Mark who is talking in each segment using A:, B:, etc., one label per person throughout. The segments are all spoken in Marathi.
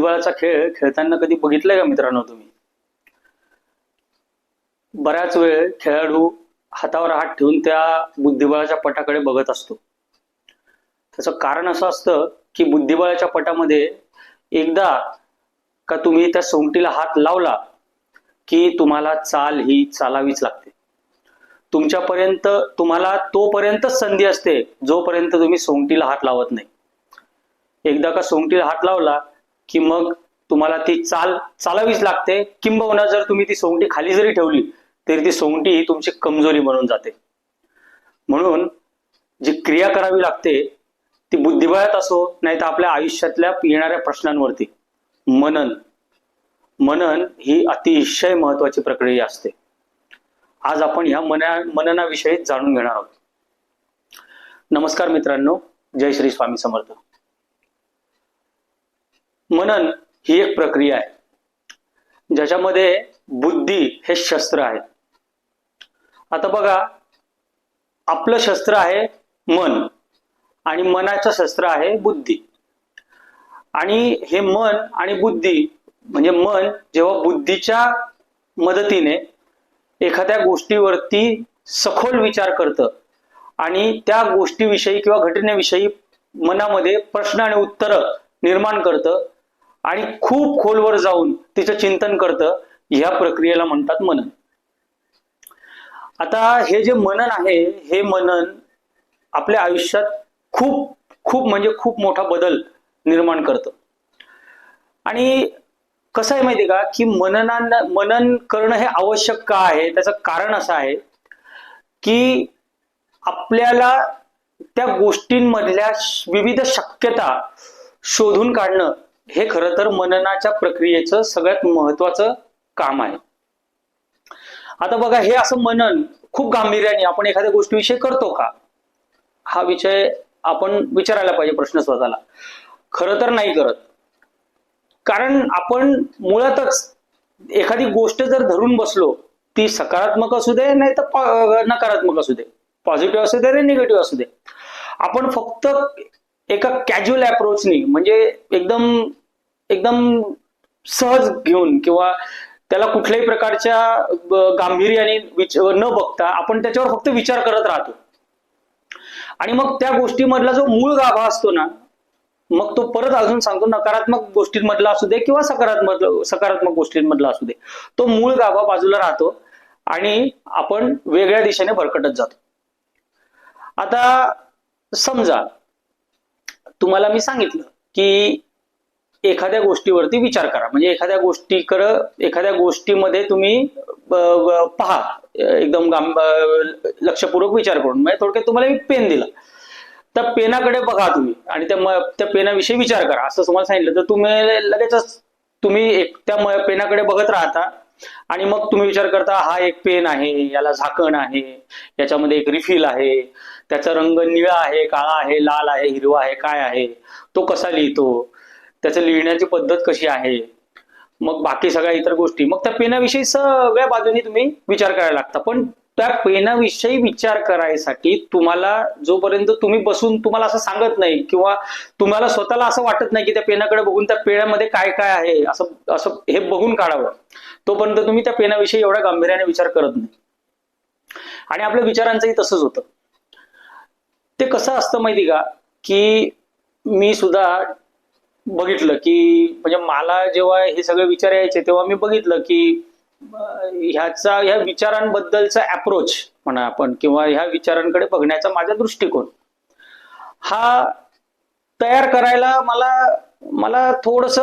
A: बुद्धिबळाचा खेळ खेळताना कधी बघितलाय का मित्रांनो तुम्ही? बऱ्याच वेळ खेळाडू हातावर हात ठेवून त्या बुद्धिबळाच्या पटाकडे बघत असतो. त्याचं कारण असं असतं की बुद्धिबळाच्या पटामध्ये एकदा का तुम्ही त्या सोंगटीला हात लावला की तुम्हाला चाल ही चालावीच लागते. तुमच्यापर्यंत तुम्हाला तोपर्यंतच संधी असते जोपर्यंत तुम्ही सोंगटीला हात लावत नाही. एकदा का सोंगटीला हात लावला की मग तुम्हाला ती चाल चालावीच लागते. किंबहुना जर तुम्ही ती सोंगटी खाली जरी ठेवली तरी ती सोंगटी ही तुमची कमजोरी बनून जाते. म्हणून जी क्रिया करावी लागते ती बुद्धिबळात असो नाही तर आपल्या आयुष्यातल्या येणाऱ्या प्रश्नांवरती. मनन. मनन ही अतिशय महत्वाची प्रक्रिया असते. आज आपण ह्या मना मननाविषयी जाणून घेणार आहोत. नमस्कार मित्रांनो. जय श्री स्वामी समर्थ. मनन ही एक प्रक्रिया आहे. ज्याच्यामध्ये बुद्धी हे शस्त्र आहे. आता बघा आपलं शस्त्र आहे मन आणि मनाचं शस्त्र आहे बुद्धी. आणि हे मन आणि बुद्धी म्हणजे मन जेव्हा बुद्धीच्या मदतीने एखाद्या गोष्टीवरती सखोल विचार करतं आणि त्या गोष्टीविषयी किंवा घटनेविषयी मनामध्ये प्रश्न आणि उत्तर निर्माण करतं आणि खूप खोलवर जाऊन तिचं चिंतन करतं ह्या प्रक्रियेला म्हणतात मनन. आता हे जे मनन आहे हे मनन आपल्या आयुष्यात खूप खूप म्हणजे खूप मोठा बदल निर्माण करतं. आणि कसं आहे माहिती का? की मननान मनन करणं हे आवश्यक का आहे? त्याचं कारण असं आहे की आपल्याला त्या गोष्टींमधल्या विविध शक्यता शोधून काढणं हे खरं तर मननाच्या प्रक्रियेचं सगळ्यात महत्वाचं काम आहे. आता बघा हे असं मनन खूप गांभीर्याने आपण एखाद्या गोष्टीविषयी करतो का? हा विषय आपण विचारायला पाहिजे प्रश्न स्वतःला. खरं तर नाही करत. कारण आपण मुळातच एखादी गोष्ट जर धरून बसलो ती सकारात्मक असू दे नाही तर नकारात्मक असू दे. पॉझिटिव्ह असू दे निगेटिव्ह असू दे. आपण फक्त एका कॅज्युअल अप्रोचनी म्हणजे एकदम एकदम सहज घेऊन किंवा त्याला कुठल्याही प्रकारच्या गांभीर्याने न बघता आपण त्याच्यावर फक्त विचार करत राहतो. आणि मग त्या गोष्टीमधला जो मूळ गाभा असतो ना मग तो परत अजून सांगतो नकारात्मक गोष्टींमधला असू दे किंवा सकारात्मक सकारात्मक गोष्टींमधला असू दे. तो मूळ गाभा बाजूला राहतो आणि आपण वेगळ्या दिशेने भरकटत जातो. आता समजा तुम्हाला मी सांगितलं की एखाद्या गोष्टीवरती विचार करा. म्हणजे एखाद्या गोष्टीकर एखाद्या गोष्टीमध्ये तुम्ही पहा. एकदम लक्षपूर्वक विचार करून. म्हणजे थोडक्यात तुम्हाला एक पेन दिला. त्या पेनाकडे बघा तुम्ही. आणि त्या त्या पेनाविषयी विचार करा. असं तुम्हाला सांगितलं तर तुम्ही लगेचच तुम्ही एक त्या पेनाकडे बघत राहता. आणि मग तुम्ही विचार करता हा एक पेन आहे याला झाकण आहे याच्यामध्ये एक रिफिल आहे. त्याचा रंग निळा आहे काळा आहे लाल आहे हिरवा आहे काय आहे? तो कसा लिहितो? त्याचं लिहिण्याची पद्धत कशी आहे? मग बाकी सगळ्या इतर गोष्टी. मग त्या पेनाविषयी सगळ्या बाजूनी तुम्ही विचार करायला लागता. पण त्या पेनाविषयी विचार करायसाठी तुम्हाला जोपर्यंत तुम्ही बसून तुम्हाला असं सांगत नाही किंवा तुम्हाला स्वतःला असं वाटत नाही की त्या पेनाकडे बघून त्या पेनामध्ये काय काय आहे असं असं हे बघून काढावं तोपर्यंत तुम्ही त्या पेनाविषयी एवढ्या गांभीर्याने विचार करत नाही. आणि आपल्या विचारांचंही तसंच होतं. ते कसं असतं माहिती का? की मी सुद्धा बघितलं की म्हणजे मला जेव्हा हे सगळे विचार यायचे तेव्हा मी बघितलं की ह्याचा ह्या विचारांबद्दलचा अप्रोच म्हणा आपण किंवा ह्या विचारांकडे बघण्याचा माझा दृष्टिकोन. हा तयार करायला मला मला थोडस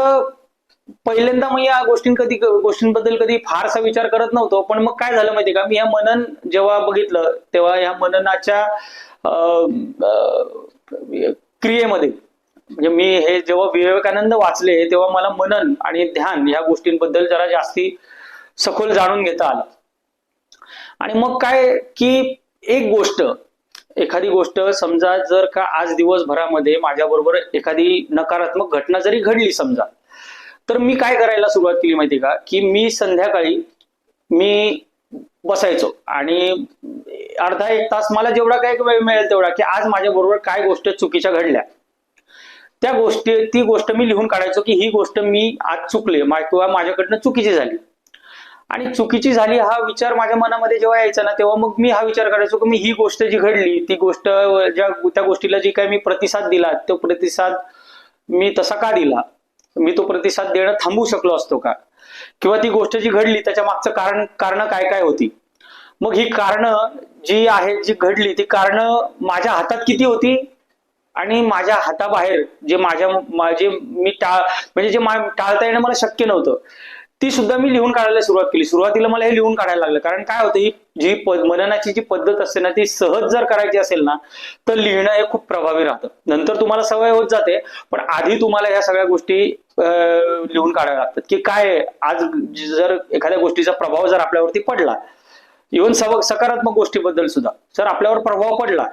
A: पहिल्यांदा मी या गोष्टीं कधी गोष्टींबद्दल कधी फारसा विचार करत नव्हतो पण मग काय झालं माहिती का मी ह्या मनन जेव्हा बघितलं तेव्हा ह्या मननाच्या क्रियेमध्ये म्हणजे मी हे जेव्हा विवेकानंद वाचले तेव्हा मला मनन आणि ध्यान ह्या गोष्टींबद्दल जरा जास्ती सखोल जाणून घेता आलं. आणि मग काय की एक गोष्ट एखादी गोष्ट समजा जर का आज दिवसभरामध्ये माझ्याबरोबर एखादी नकारात्मक घटना जरी घडली समजा तर मी काय करायला सुरुवात केली माहिती का? की मी संध्याकाळी मी बसायचो आणि अर्धा एक तास मला जेवढा काही वेळ मिळेल तेवढा की आज माझ्या बरोबर काय गोष्ट चुकीच्या घडल्या. त्या गोष्टी ती गोष्ट मी लिहून काढायचो की ही गोष्ट मी आज चुकले किंवा माझ्याकडनं चुकीची झाली. आणि चुकीची झाली हा विचार माझ्या मनामध्ये जेव्हा यायचा ना तेव्हा मग मी हा विचार करायचो की मी ही गोष्ट जी घडली ती गोष्ट ज्या त्या गोष्टीला जी काही मी प्रतिसाद दिला तो प्रतिसाद मी तसा का दिला? मी तो प्रतिसाद देणं थांबवू शकलो असतो का? किंवा ती गोष्ट जी घडली त्याच्या मागचं कारण कारण काय काय होती? मग ही कारणं जी आहेत जी घडली ती कारणं माझ्या हातात किती होती? आणि माझ्या हाताबाहेर जे माझ्या माझे मी टाळ म्हणजे जे टाळता येणं मला शक्य नव्हतं. ती सुद्धा मी लिहून काढायला सुरुवात केली. सुरुवातीला मला हे लिहून काढायला लागलं. कारण काय होतं ही जी मननाची जी पद्धत असते ना ती सहज जर करायची असेल ना तर लिहिणं हे खूप प्रभावी राहतं. नंतर तुम्हाला सवय होत जाते पण आधी तुम्हाला या सगळ्या गोष्टी लिहून काढाव्या लागतात. की काय आज जर एखाद्या गोष्टीचा प्रभाव जर आपल्यावरती पडला इव्हन सकारात्मक गोष्टीबद्दल सुद्धा जर आपल्यावर प्रभाव पडला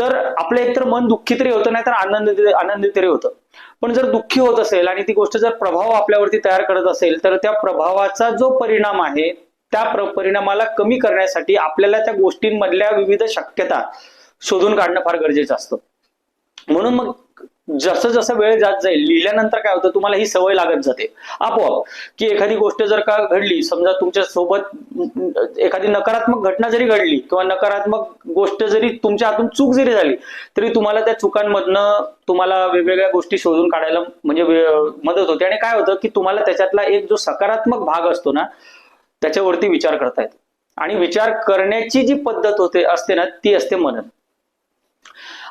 A: तर आपलं एकतर मन दुःखी तरी होतं नाही तर आनंदी आनंदी तरी होतं. पण जर दुःखी होत असेल आणि ती गोष्ट जर प्रभाव आपल्यावरती तयार करत असेल तर त्या प्रभावाचा जो परिणाम आहे त्या परिणामाला कमी करण्यासाठी आपल्याला त्या गोष्टींमधल्या विविध शक्यता शोधून काढणं फार गरजेचं असतं. म्हणून मग जसं जसं वेळ जात जाईल लिहिल्यानंतर काय होतं तुम्हाला ही सवय लागत जाते. आपोआप की एखादी गोष्ट जर का घडली समजा तुमच्यासोबत एखादी नकारात्मक घटना जरी घडली किंवा नकारात्मक गोष्ट जरी तुमच्या हातून चूक जरी झाली तरी तुम्हाला त्या चुकांमधनं तुम्हाला वेगवेगळ्या गोष्टी शोधून काढायला म्हणजे मदत होते. आणि काय होतं की तुम्हाला त्याच्यातला एक जो सकारात्मक भाग असतो ना त्याच्यावरती विचार करता येतो. आणि विचार करण्याची जी पद्धत होते असते ना ती असते मनन.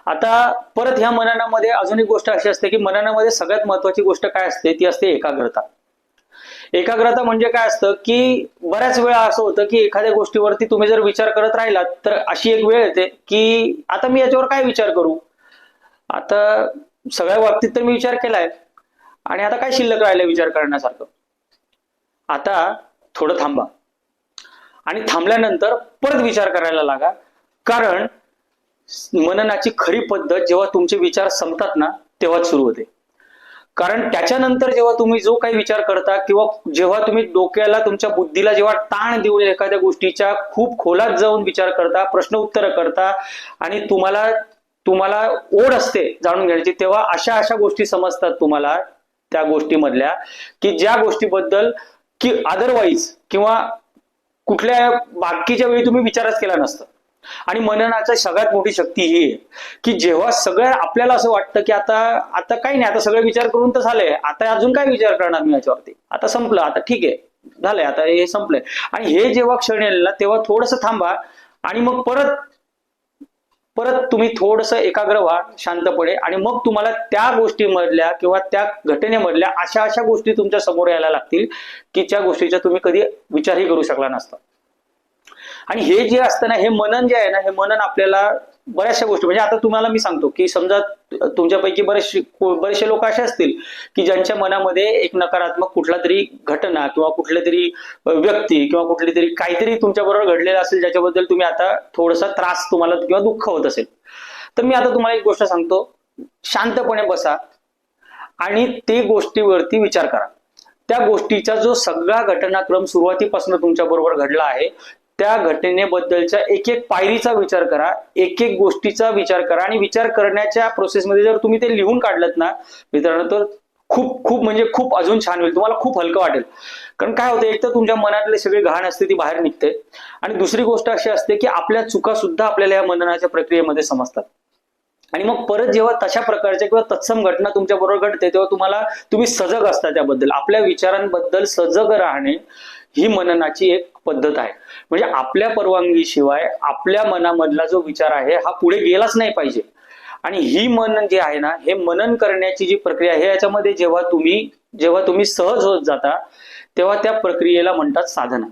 A: आता परत ह्या मननामध्ये अजून एक गोष्ट अशी असते की मननामध्ये सगळ्यात महत्वाची गोष्ट काय असते? ती असते एकाग्रता. एकाग्रता म्हणजे काय असतं की बऱ्याच वेळा असं होतं की एखाद्या गोष्टीवरती तुम्ही जर विचार करत राहिलात तर अशी एक वेळ येते की आता मी याच्यावर काय विचार करू? आता सगळ्या बाबतीत तर मी विचार केलाय. आणि आता काय शिल्लक राहिलं विचार करण्यासारखं? आता थोडं थांबा. आणि थांबल्यानंतर परत विचार करायला लागा. कारण मननाची खरी पद्धत जेव्हा तुमचे विचार संपतात ना तेव्हाच सुरू होते. कारण त्याच्यानंतर जेव्हा तुम्ही जो काही विचार करता किंवा जेव्हा तुम्ही डोक्याला तुमच्या बुद्धीला जेव्हा ताण देऊन एखाद्या गोष्टीच्या खूप खोलात जाऊन विचार करता प्रश्न उत्तर करता आणि तुम्हाला तुम्हाला ओढ असते जाणून घेण्याची तेव्हा अशा अशा गोष्टी समजतात तुम्हाला त्या गोष्टीमधल्या की ज्या गोष्टीबद्दल की अदरवाईज किंवा कुठल्या बाकीच्या वेळी तुम्ही विचारच केला नसतं. आणि मननाची सगळ्यात मोठी शक्ती ही आहे की जेव्हा सगळं आपल्याला असं वाटतं की आता आता काही नाही आता सगळं विचार करून तर झालंय आता अजून काय विचार करणार मी याच्यावरती? आता संपलं आता ठीक आहे झालंय आता हे संपलंय. आणि हे जेव्हा क्षण येईल ना तेव्हा थोडस थांबा आणि मग परत परत तुम्ही थोडस एकाग्र व्हा शांतपणे आणि मग तुम्हाला त्या गोष्टीमधल्या किंवा त्या घटनेमधल्या अशा अशा गोष्टी तुमच्यासमोर यायला लागतील की ज्या गोष्टीचा तुम्ही कधी विचारही करू शकला नसता. आणि हे जे असतं ना हे मनन जे आहे ना हे मनन आपल्याला बऱ्याचशा गोष्टी म्हणजे आता तुम्हाला मी सांगतो की समजा तुमच्यापैकी बरेचसे बरेचसे लोक असे असतील की ज्यांच्या मनामध्ये एक नकारात्मक कुठला तरी घटना किंवा कुठल्या तरी व्यक्ती किंवा कुठली तरी काहीतरी तुमच्याबरोबर घडलेलं असेल ज्याच्याबद्दल तुम्ही आता थोडासा त्रास तुम्हाला किंवा दुःख होत असेल. तर मी आता तुम्हाला एक गोष्ट सांगतो. शांतपणे बसा आणि ते गोष्टीवरती विचार करा. त्या गोष्टीचा जो सगळा घटनाक्रम सुरुवातीपासून तुमच्या बरोबर घडला आहे त्या घटनेबद्दलच्या एक एक पायरीचा विचार करा एक एक गोष्टीचा विचार करा आणि विचार करण्याच्या प्रोसेसमध्ये जर तुम्ही ते लिहून काढलं ना मित्रांनो तर खूप खूप म्हणजे खूप अजून छान होईल. तुम्हाला खूप हलकं वाटेल. कारण काय होतं एक तर तुमच्या मनातले सगळी घाण असते ती बाहेर निघते. आणि दुसरी गोष्ट अशी असते की आपल्या चुका सुद्धा आपल्याला या मननाच्या प्रक्रियेमध्ये समजतात. आणि मग परत जेव्हा तशा प्रकारच्या किंवा तत्सम घटना तुमच्या बरोबर घडते तेव्हा तुम्हाला तुम्ही सजग असता त्याबद्दल. आपल्या विचारांबद्दल सजग राहणे ही मननाची एक पद्धत आहे. म्हणजे आपल्या परवानगीशिवाय आपल्या मनामधला जो विचार आहे हा पुढे गेलाच नाही पाहिजे. आणि ही मन जे आहे ना हे मनन करण्याची जी प्रक्रिया आहे याच्यामध्ये जेव्हा तुम्ही जेव्हा तुम्ही सहज होत जाता तेव्हा त्या प्रक्रियेला म्हणतात साधना.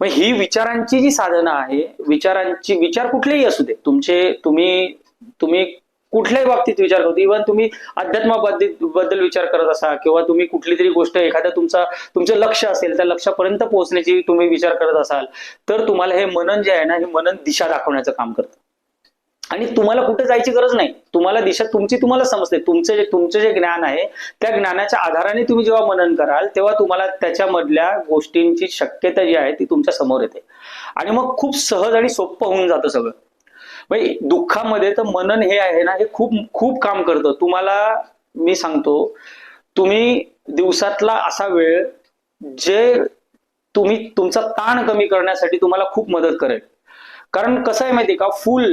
A: मग ही विचारांची जी साधना आहे विचारांची विचार कुठलेही असू दे. तुमचे तुम्ही तुम्ही कुठल्याही बाबतीत विचार करतो इव्हन तुम्ही अध्यात्माबद्दल बद्दल विचार करत असा किंवा तुम्ही कुठली तरी गोष्ट एखाद्या तुमचा तुमचं लक्ष असेल त्या लक्षापर्यंत पोहोचण्याची तुम्ही विचार करत असाल तर तुम्हाला हे मनन जे आहे ना हे मनन दिशा दाखवण्याचं काम करतं. आणि तुम्हाला कुठे जायची गरज नाही. तुम्हाला दिशा तुमची तुम्हाला समजते. तुमचे जे तुमचं जे ज्ञान आहे त्या ज्ञानाच्या आधाराने तुम्ही जेव्हा मनन कराल तेव्हा तुम्हाला त्याच्यामधल्या गोष्टींची शक्यता जी आहे ती तुमच्यासमोर येते. आणि मग खूप सहज आणि सोपं होऊन जातं सगळं. म्हणजे दुःखामध्ये तर मनन हे आहे ना हे खूप खूप काम करतं. तुम्हाला मी सांगतो तुम्ही दिवसातला असा वेळ जे तुम्ही तुमचा ताण कमी करण्यासाठी तुम्हाला खूप मदत करेल. कारण कसं आहे माहिती का फुल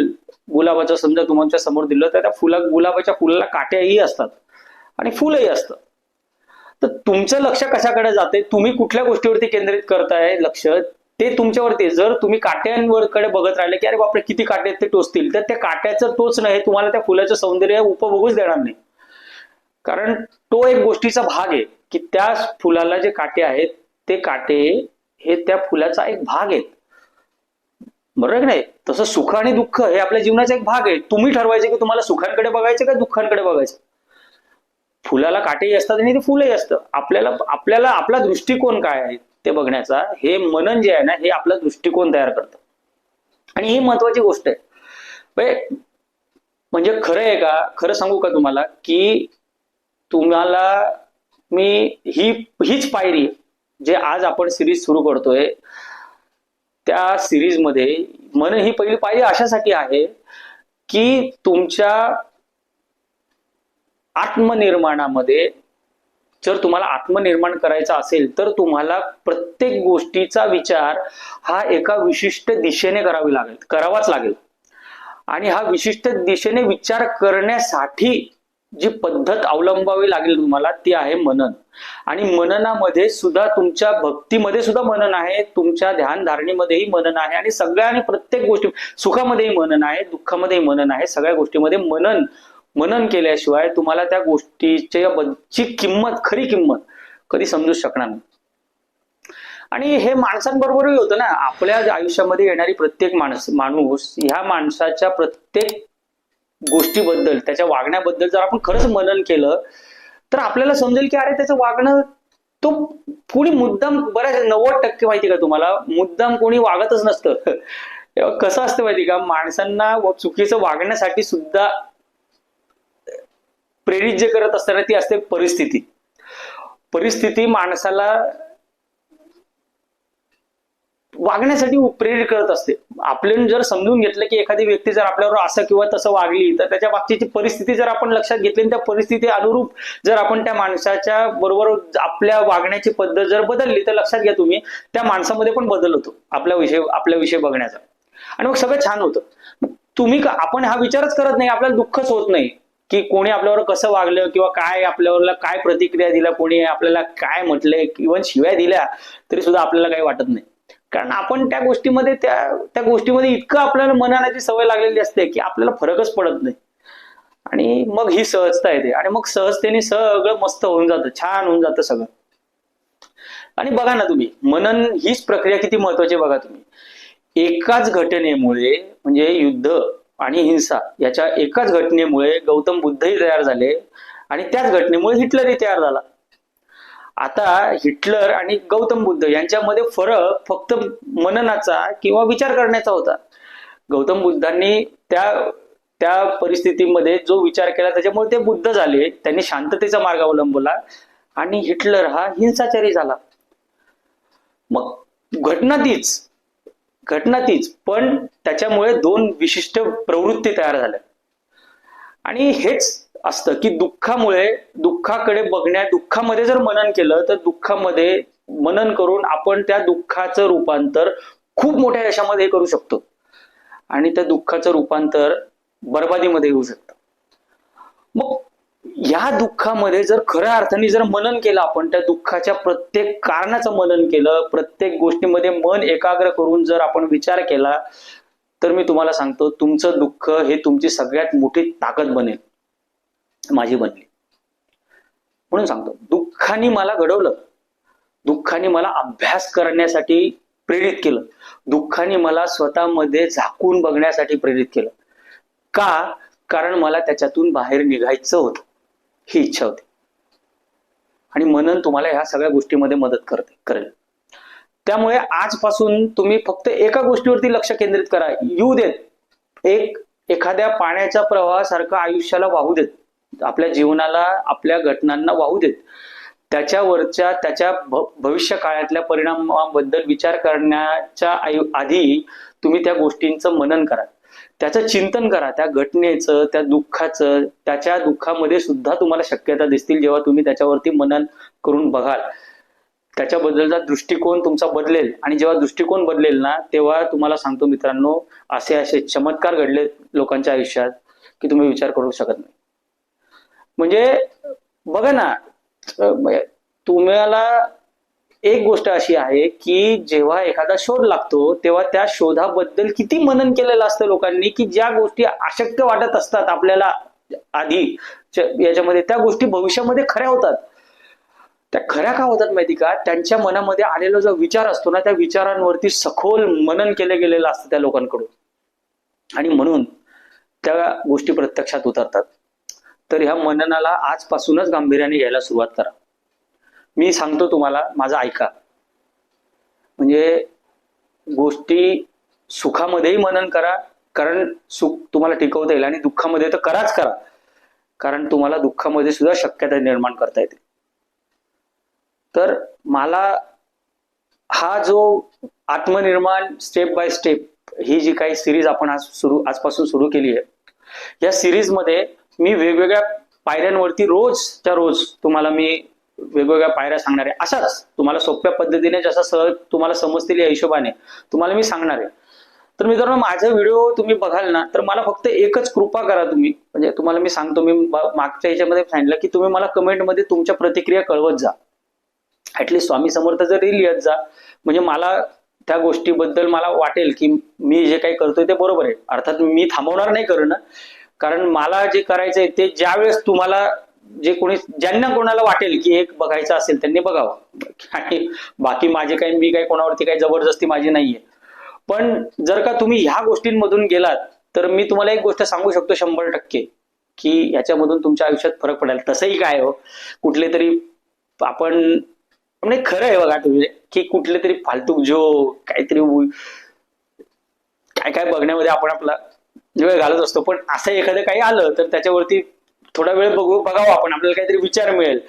A: गुलाबाचं समजा तुमच्यासमोर दिलं तर त्या फुला गुलाबाच्या फुलाला काट्याही असतात आणि फुलही असतं. तर तुमचं लक्ष कशाकडे जाते तुम्ही कुठल्या गोष्टीवरती केंद्रित करताय? लक्ष ते तुमच्यावरती जर तुम्ही काट्यांवरकडे बघत राहिले की अरे बापरे किती काटे आहेत ते टोचतील? तर त्या काट्याचं टोच नाही तुम्हाला त्या फुलाचं सौंदर्य उपभोगूच देणार नाही. कारण तो एक गोष्टीचा भाग आहे की त्या फुलाला जे काटे आहेत ते काटे हे त्या फुलाचा एक भाग आहेत. बरोबर आहे की नाही? तसं सुख आणि दुःख हे आपल्या जीवनाचा एक भाग आहे. तुम्ही ठरवायचे की तुम्हाला सुखांकडे बघायचं का दुःखांकडे बघायचं? फुलाला काटेही असतात आणि ते फुलही असतं. आपल्याला आपल्याला आपला दृष्टिकोन काय आहे? ते बघण्याचा हे मनन जे आहे ना हे आपला दृष्टिकोन तयार करतं. आणि ही महत्वाची गोष्ट आहे. म्हणजे- खरं आहे का? खरं सांगू का तुम्हाला? की तुम्हाला मी ही हीच पायरी जे आज आपण सिरीज सुरू करतोय त्या सिरीजमध्ये मन ही पहिली पायरी अशासाठी आहे की तुमच्या आत्मनिर्माणामध्ये जर तुम्हाला आत्मनिर्माण करायचा असेल तर तुम्हाला प्रत्येक गोष्टीचा विचार हा एका विशिष्ट दिशेने करावी लागेल करावाच लागेल. आणि हा विशिष्ट दिशेने विचार करण्यासाठी जी पद्धत अवलंबावी लागेल तुम्हाला ती आहे मनन. आणि मननामध्ये सुद्धा तुमच्या भक्तीमध्ये सुद्धा मनन आहे तुमच्या ध्यानधारणेमध्येही मनन आहे आणि सगळ्या आणि प्रत्येक गोष्टी सुखामध्येही मनन आहे दुःखामध्येही मनन आहे सगळ्या गोष्टीमध्ये मनन मनन केल्याशिवाय तुम्हाला त्या गोष्टीच्या ची किंमत खरी किंमत कधी समजू शकणार नाही. आणि हे माणसांबरोबरही होतं ना. आपल्या आयुष्यामध्ये येणारी प्रत्येक माणस माणूस ह्या माणसाच्या प्रत्येक गोष्टीबद्दल त्याच्या वागण्याबद्दल जर आपण खरंच मनन केलं तर आपल्याला समजेल की अरे त्याचं वागणं तो कोणी मुद्दाम बऱ्याच नव्वद टक्के माहिती का तुम्हाला? मुद्दाम कोणी वागतच नसतं. कसं असतं माहिती का? माणसांना चुकीचं वागण्यासाठी सुद्धा प्रेरित जे करत असताना ती असते परिस्थिती. परिस्थिती माणसाला वागण्यासाठी प्रेरित करत असते. आपल्याला जर समजून घेतलं की एखादी व्यक्ती जर आपल्यावर असं किंवा तसं वागली तर त्याच्या बाबतीची परिस्थिती जर आपण लक्षात घेतली आणि त्या परिस्थिती अनुरूप जर आपण त्या माणसाच्या बरोबर आपल्या वागण्याची पद्धत जर बदलली तर लक्षात घ्या तुम्ही त्या माणसामध्ये पण बदल होतो आपल्या विषय आपल्या विषय बघण्याचा. आणि मग सगळं छान होतं. तुम्ही आपण हा विचारच करत नाही आपल्याला दुःखच होत नाही. की कोणी आपल्यावर कसं वागलं किंवा काय आपल्यावर काय प्रतिक्रिया दिल्या कोणी आपल्याला काय म्हटलंय इव्हन शिव्या दिल्या तरी सुद्धा आपल्याला काही वाटत नाही. कारण आपण त्या गोष्टीमध्ये त्या त्या गोष्टीमध्ये इतकं आपल्याला मनाची सवय लागलेली असते की आपल्याला फरकच पडत नाही. आणि मग ही सहजता येते. आणि मग सहजतेने सगळं मस्त होऊन जातं छान होऊन जातं सगळं. आणि बघा ना तुम्ही मनन हीच प्रक्रिया किती महत्वाची बघा तुम्ही. एकाच घटनेमुळे म्हणजे युद्ध आणि हिंसा याच्या एकाच घटनेमुळे गौतम बुद्धही तयार झाले आणि त्याच घटनेमुळे हिटलरही तयार झाला. आता हिटलर आणि गौतम बुद्ध यांच्यामध्ये फरक फक्त मननाचा किंवा विचार करण्याचा होता. गौतम बुद्धांनी त्या त्या परिस्थितीमध्ये जो विचार केला त्याच्यामुळे ते बुद्ध झाले त्यांनी शांततेचा मार्ग अवलंबला आणि हिटलर हा हिंसाचारी झाला. मग घटना तीच. घटना तीच पण त्याच्यामुळे दोन विशिष्ट प्रवृत्ती तयार झाल्या. आणि हेच असतं की दुःखामुळे दुःखाकडे बघण्या दुःखामध्ये जर मनन केलं तर दुःखामध्ये मनन करून आपण त्या दुःखाचं रूपांतर खूप मोठ्या यशामध्ये करू शकतो. आणि त्या दुःखाचं रूपांतर बर्बादीमध्ये येऊ शकतं. मग या दुःखामध्ये जर खऱ्या अर्थाने जर मनन केलं आपण त्या दुःखाच्या प्रत्येक कारणाचं मनन केलं प्रत्येक गोष्टीमध्ये मन एकाग्र करून जर आपण विचार केला तर मी तुम्हाला सांगतो तुमचं दुःख हे तुमची सगळ्यात मोठी ताकद बनेल. माझी बनली. म्हणून सांगतो दुःखाने मला घडवलं. दुःखाने मला अभ्यास करण्यासाठी प्रेरित केलं. दुःखाने मला स्वतःमध्ये झाकून बघण्यासाठी प्रेरित केलं. का? कारण मला त्याच्यातून बाहेर निघायचं होतं. ही इच्छा होती. आणि मनन तुम्हाला ह्या सगळ्या गोष्टीमध्ये मदत करते करेल. त्यामुळे आजपासून तुम्ही फक्त एका गोष्टीवरती लक्ष केंद्रित करा. येऊ देत. एक एखाद्या पाण्याच्या प्रवाहासारखं आयुष्याला वाहू देत. आपल्या जीवनाला आपल्या घटनांना वाहू देत. त्याच्यावरच्या त्याच्या भ- भविष्य काळातल्या परिणामाबद्दल विचार करण्याच्या आयु- आधी तुम्ही त्या गोष्टींचं मनन करा. त्याचं चिंतन करा त्या घटनेचं त्या दुःखाचं त्याच्या दुःखामध्ये सुद्धा तुम्हाला शक्यता दिसतील जेव्हा तुम्ही त्याच्यावरती मनन करून बघाल. त्याच्याबद्दलचा दृष्टिकोन तुमचा बदलेल आणि जेव्हा दृष्टिकोन बदलेल ना तेव्हा तुम्हाला सांगतो मित्रांनो असे असे चमत्कार घडले लोकांच्या आयुष्यात की तुम्ही विचार करू शकत नाही. म्हणजे बघा ना म्हणजे तुम्हाला एक गोष्ट अशी आहे की जेव्हा एखादा शोध लागतो तेव्हा त्या शोधाबद्दल किती मनन केलेलं असतं लोकांनी की ज्या गोष्टी अशक्य वाटत असतात आपल्याला आधी याच्यामध्ये त्या गोष्टी भविष्यामध्ये खऱ्या होतात. त्या खऱ्या का होतात माहिती का? त्यांच्या मनामध्ये आलेला जो विचार असतो ना त्या विचारांवरती सखोल मनन केलं गेलेलं असतं त्या लोकांकडून. आणि म्हणून त्या गोष्टी प्रत्यक्षात उतरतात. तर ह्या मननाला आजपासूनच गांभीर्याने घ्यायला सुरुवात करा. मी सांगतो तुम्हाला माझं ऐका. म्हणजे गोष्टी सुखामध्येही मनन करा कारण सुख तुम्हाला टिकवता येईल आणि दुःखामध्ये तर कराच करा. कारण तुम्हाला दुःखामध्ये सुद्धा शक्यता निर्माण करता येते. तर मला हा जो आत्मनिर्माण स्टेप बाय स्टेप ही जी काही सिरीज आपण आज सुरू आजपासून सुरू केली आहे या सिरीजमध्ये मी वेगवेगळ्या पायऱ्यांवरती रोजच्या रोज तुम्हाला मी वेगवेगळ्या पायऱ्या सांगणार. आहे अशाच तुम्हाला सोप्या पद्धतीने जसं सहज तुम्हाला समजतील या हिशोबाने तुम्हाला मी सांगणार आहे. तर मित्रांनो माझा व्हिडिओ तुम्ही बघाल ना तर मला फक्त एकच कृपा करा तुम्ही. म्हणजे तुम्हाला मी सांगतो मी मागच्या ह्याच्यामध्ये सांगितलं की तुम्ही मला कमेंटमध्ये तुमच्या प्रतिक्रिया कळवत जा. ऍटलीस्ट स्वामी समर्थ जरी लिहत जा म्हणजे मला त्या गोष्टीबद्दल मला वाटेल की मी जे काही करतोय ते बरोबर आहे. अर्थात मी थांबवणार नाही करणं. कारण मला जे करायचंय ते ज्यावेळेस तुम्हाला जे कोणी ज्यांना कोणाला वाटेल की एक बघायचं असेल त्यांनी बघावं. आणि बाकी माझे काही मी काही कोणावरती काही जबरदस्ती माझी नाहीये. पण जर का तुम्ही ह्या गोष्टींमधून गेलात तर मी तुम्हाला एक गोष्ट सांगू शकतो शंभर टक्के की याच्यामधून तुमच्या आयुष्यात फरक पडेल तसंही काय हो कुठले तरी आपण म्हणजे खरं आहे बघा तुम्ही की कुठले तरी फालतू जो काहीतरी काय काय बघण्यामध्ये आपण आपला वेळ घालत असतो. पण असं एखादं काही आलं तर त्याच्यावरती थोडा वेळ बघू बघावं आपण. आपल्याला काहीतरी विचार मिळेल.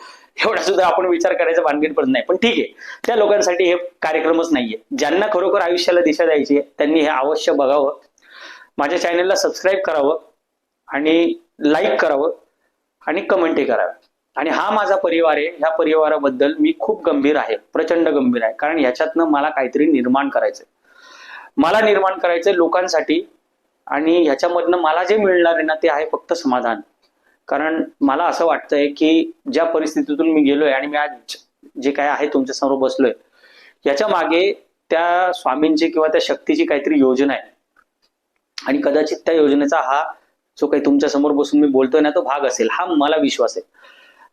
A: एवढा सुद्धा आपण विचार करायचा भानगड पडत नाही. पण ठीक आहे. त्या लोकांसाठी हे कार्यक्रमच नाहीये. ज्यांना खरोखर आयुष्याला दिशा द्यायची आहे त्यांनी हे अवश्य बघावं. माझ्या चॅनलला सबस्क्राईब करावं आणि लाईक करावं आणि कमेंटही करावं. आणि हा माझा परिवार आहे. ह्या परिवाराबद्दल मी खूप गंभीर आहे. प्रचंड गंभीर आहे. कारण ह्याच्यातनं मला काहीतरी निर्माण करायचंय. मला निर्माण करायचंय लोकांसाठी आणि ह्याच्यामधनं मला जे मिळणार आहे ना ते आहे फक्त समाधान. कारण मला असं वाटतंय की ज्या परिस्थितीतून मी गेलोय आणि मी आज जे काय आहे तुमच्यासमोर बसलोय याच्या मागे त्या स्वामींची किंवा त्या शक्तीची काहीतरी योजना आहे. आणि कदाचित त्या योजनेचा हा जो काही तुमच्यासमोर बसून मी बोलतोय ना तो भाग असेल हा मला विश्वास आहे.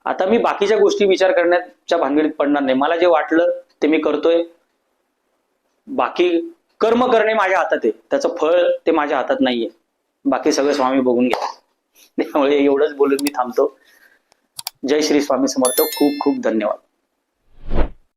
A: आता मी बाकीच्या गोष्टी विचार करण्याच्या भानगडीत पडणार नाही. मला जे वाटलं ते मी करतोय. बाकी कर्म करणे माझ्या हातात आहे. त्याचं फळ ते माझ्या हातात नाहीये. बाकी सगळं स्वामी बघून घ्या त्यामुळे एवढंच बोलून मी थांबतो. जय श्री स्वामी समर्थ. खूप खूप धन्यवाद.